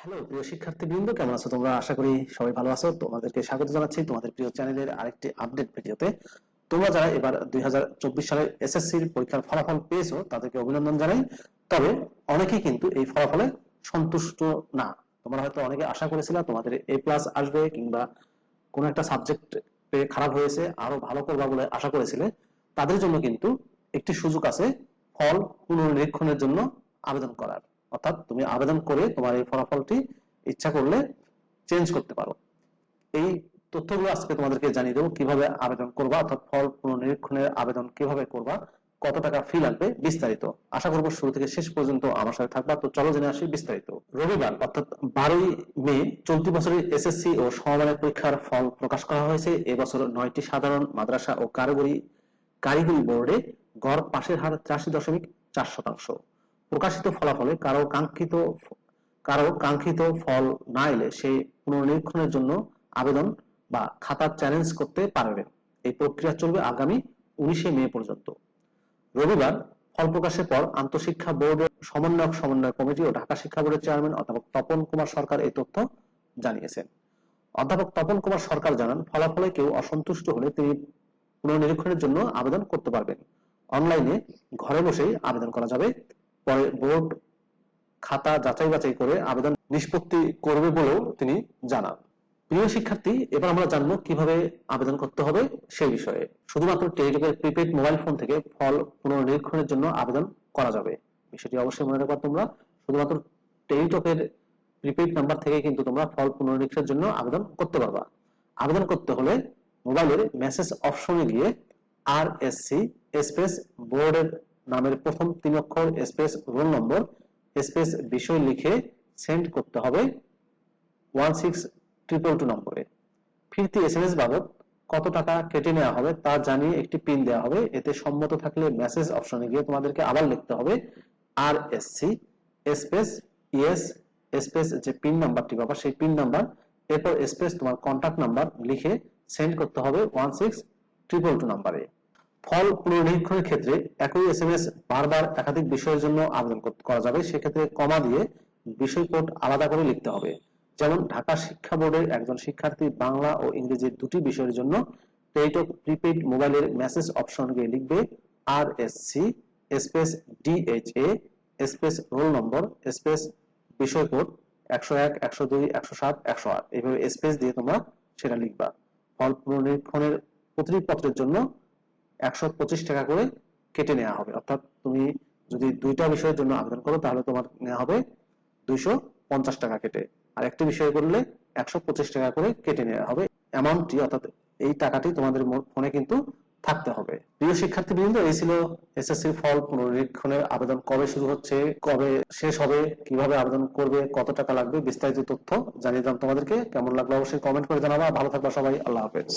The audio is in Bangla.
হ্যালো প্রিয় শিক্ষার্থীবৃন্দ, কেমন আছো তোমরা? আশা করি সবাই ভালো আছো। তোমাদেরকে স্বাগত জানাচ্ছি তোমাদের প্রিয় চ্যানেলের আরেকটি আপডেট ভিডিওতে। তোমরা যারা এবার দুই সালের এসএসসির পরীক্ষার ফলাফল পেয়েছ, তাদেরকে অভিনন্দন জানাই। তবে অনেকেই কিন্তু এই ফলাফলে সন্তুষ্ট না। তোমরা হয়তো অনেকে আশা করেছিলে তোমাদের এ প্লাস আসবে কিংবা কোনো একটা সাবজেক্ট খারাপ হয়েছে, আরও ভালো করবা বলে আশা করেছিলে। তাদের জন্য কিন্তু একটি সুযোগ আছে, ফল পুনর্নিরীক্ষণের জন্য আবেদন করার। অর্থাৎ তুমি আবেদন করে তোমার এই ফলাফলটি ইচ্ছা করলে চেঞ্জ করতে পারো। এই তথ্যগুলো আজকে তোমাদেরকে জানিয়ে দেবো, কীভাবে আবেদন করবা, অর্থাৎ ফল পুনর্নিরীক্ষণের আবেদন কীভাবে করবা, কত টাকা ফি লাগবে, বিস্তারিত। আশা করব শুরু থেকে শেষ পর্যন্ত আমার সাথে থাকবা। তো চলো জেনে আসি বিস্তারিত। রবিবার, অর্থাৎ বারোই মে, চলতি বছরের এসএসসি ও সমমানের পরীক্ষার ফল প্রকাশ করা হয়েছে। এবছর নয়টি সাধারণ মাদ্রাসা ও কারিগরি কারিগরি বোর্ডে গড় পাশের হার চারশি দশমিক চার শতাংশ। প্রকাশিত ফলাফলে কারও কাঙ্ক্ষিত কারও কাঙ্ক্ষিত ফল না এলে সেই পুনর্নিরীক্ষণের জন্য আবেদন বা খাতা চ্যালেঞ্জ করতে পারবেন এই প্রক্রিয়া চলবে আগামী উনিশে মে পর্যন্ত। রবিবার ফল প্রকাশের পর আন্তঃশিক্ষা বোর্ডের সমন্বয়ক সমন্বয় কমিটি ও ঢাকা শিক্ষা বোর্ডের চেয়ারম্যান অধ্যাপক তপন কুমার সরকার এই তথ্য জানিয়েছেন। অধ্যাপক তপন কুমার সরকার জানান, ফলাফলে কেউ অসন্তুষ্ট হলে তিনি পুনর্নিরীক্ষণের জন্য আবেদন করতে পারবেন। অনলাইনে ঘরে বসেই আবেদন করা যাবে। পরে বোর্ড খাতা যাচাই বাছাই করে আবেদন নিষ্পত্তি করবে বলেও তিনি জানান। প্রিয় শিক্ষার্থী, এবার আমরা জানব কীভাবে আবেদন করতে হবে সেই বিষয়ে। শুধুমাত্র টেলিটকের প্রিপেড মোবাইল ফোন থেকে ফল পুনর্নিরীক্ষণের জন্য আবেদন করা যাবে। বিষয়টি অবশ্যই মনে রাখবা তোমরা। শুধুমাত্র টেলিটকের প্রিপেড নাম্বার থেকে কিন্তু তোমরা ফল পুনর্নিরীক্ষণের জন্য আবেদন করতে পারবা। আবেদন করতে হলে মোবাইলের মেসেজ অপশনে গিয়ে আর এস সি স্পেস বোর্ডের নামের প্রথম তিন অক্ষর স্পেস রোল নম্বর, স্পেস বিষয় লিখে সেন্ড করতে হবে ওয়ান সিক্স ট্রিপল টু নম্বরে। ফিরতি এস এম এস বাবদ কত টাকা কেটে নেওয়া হবে তা জানিয়ে একটি পিন দেওয়া হবে। এতে সম্মত থাকলে মেসেজ অপশনে গিয়ে তোমাদেরকে আবার লিখতে হবে R S C space ES space যে পিন নাম্বারটি পাবা সেই পিন নাম্বার, এরপর স্পেস তোমার কন্টাক্ট নাম্বার লিখে সেন্ড করতে হবে ওয়ান সিক্স ট্রিপল টু নাম্বারে। ফল পুনর্নিরীক্ষণের ক্ষেত্রে একই এস এম এস বারবার একাধিক বিষয়ের জন্য আবেদন করা যাবে, সেক্ষেত্রে কমা দিয়ে বিষয় কোড আলাদা করে লিখতে হবে। যেমন ঢাকা শিক্ষা বোর্ডের একজন শিক্ষার্থী বাংলা ও ইংরেজি দুটি বিষয়ের জন্য টেলিটক প্রিপেড মোবাইলের মেসেজ অপশন গিয়ে লিখবে আর S C space DHA space roll number space বিষয় কোড একশো এক, একশো দুই, একশো সাত, একশো আট। এইভাবে স্পেস দিয়ে তোমরা সেটা লিখবা। ফল পুনর্নিরীক্ষণের প্রতিটি পত্রের জন্য একশো পঁচিশ টাকা করে কেটে নেওয়া হবে। অর্থাৎ তুমি যদি দুইটা বিষয়ের জন্য আবেদন করো, তাহলে তোমার নেওয়া হবে দুইশো পঞ্চাশ টাকা কেটে। আর একটি বিষয় করলে একশো পঁচিশ টাকা করে কেটে নেওয়া হবে। অ্যামাউন্টটি অর্থাৎ এই টাকাটি তোমাদের ফোনে কিন্তু থাকতে হবে। প্রিয় শিক্ষার্থী বৃন্দ এই ছিল এসএসসি ফল পুনরীক্ষণের আবেদন। কবে শুরু হচ্ছে, কবে শেষ হবে, কীভাবে আবেদন করবে, কত টাকা লাগবে, বিস্তারিত তথ্য জানিয়ে দিলাম তোমাদেরকে। কেমন লাগল অবশ্যই কমেন্ট করে জানাবা। ভালো থাকবা সবাই, আল্লাহ হাফেজ।